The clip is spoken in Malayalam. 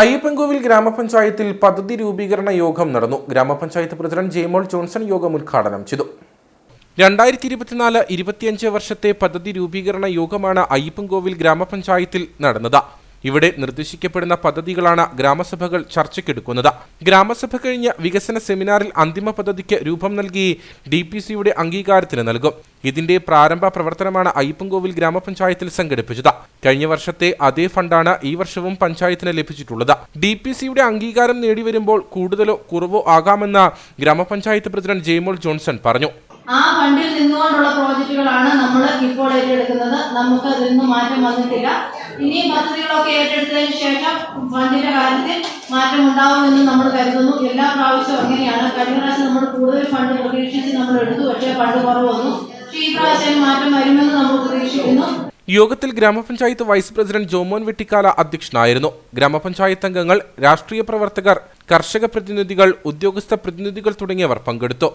അയ്യപ്പൻകോവിൽ ഗ്രാമപഞ്ചായത്തിൽ പദ്ധതി രൂപീകരണ യോഗം നടന്നു. ഗ്രാമപഞ്ചായത്ത് പ്രസിഡന്റ് ജെയ്മോൾ ജോൺസൺ യോഗം ഉദ്ഘാടനം ചെയ്തു. രണ്ടായിരത്തി ഇരുപത്തിനാല് ഇരുപത്തിയഞ്ച് വർഷത്തെ പദ്ധതി രൂപീകരണ യോഗമാണ് അയ്യപ്പൻകോവിൽ ഗ്രാമപഞ്ചായത്തിൽ നടന്നത്. ഇവിടെ നിർദ്ദേശിക്കപ്പെടുന്ന പദ്ധതികളാണ് ഗ്രാമസഭകൾ ചർച്ചയ്ക്കെടുക്കുന്നത്. ഗ്രാമസഭ കഴിഞ്ഞ വികസന സെമിനാറിൽ അന്തിമ പദ്ധതിക്ക് രൂപം നൽകി ഡി പി സിയുടെ അംഗീകാരത്തിന് നൽകും. ഇതിന്റെ പ്രാരംഭ പ്രവർത്തനമാണ് അയ്യപ്പൻകോവിൽ ഗ്രാമപഞ്ചായത്തിൽ സംഘടിപ്പിച്ചത്. കഴിഞ്ഞ വർഷത്തെ അതേ ഫണ്ടാണ് ഈ വർഷവും പഞ്ചായത്തിന് ലഭിച്ചിട്ടുള്ളത്. ഡി പി സിയുടെ അംഗീകാരം നേടിവരുമ്പോൾ കൂടുതലോ കുറവോ ആകാമെന്ന് ഗ്രാമപഞ്ചായത്ത് പ്രസിഡന്റ് ജെയ്മോൾ ജോൺസൺ പറഞ്ഞു. ആ ഫണ്ടിൽ നിന്നുകൊണ്ടുള്ള പ്രോജക്റ്റുകളാണ് നമ്മൾ ഇപ്പോൾ ഏറ്റെടുക്കുന്നത്. നമുക്ക് അതിൽ മാറ്റം വന്നിട്ടില്ല. ഇനിയും പദ്ധതികളൊക്കെ ഏറ്റെടുത്തതിന് ശേഷം ഫണ്ടിന്റെ കാര്യത്തിൽ മാറ്റം ഉണ്ടാവുമെന്ന് നമ്മൾ കരുതുന്നു. എല്ലാ പ്രാവശ്യവും അങ്ങനെയാണ്. കഴിഞ്ഞ പ്രാവശ്യം നമ്മൾ കൂടുതൽ ഫണ്ട് പ്രതീക്ഷിച്ച് നമ്മൾ എടുത്തു. പക്ഷേ ഫണ്ട് കുറവ് വന്നു ഈ പ്രാവശ്യം മാറ്റം വരുമെന്ന് നമ്മൾ പ്രതീക്ഷിക്കുന്നു. യോഗത്തിൽ ഗ്രാമപഞ്ചായത്ത് വൈസ് പ്രസിഡന്റ് ജോമോൻ വെട്ടിക്കാല അധ്യക്ഷനായിരുന്നു. ഗ്രാമപഞ്ചായത്ത് അംഗങ്ങൾ രാഷ്ട്രീയ പ്രവർത്തകർ കർഷക പ്രതിനിധികൾ ഉദ്യോഗസ്ഥ പ്രതിനിധികൾ തുടങ്ങിയവർ പങ്കെടുത്തു.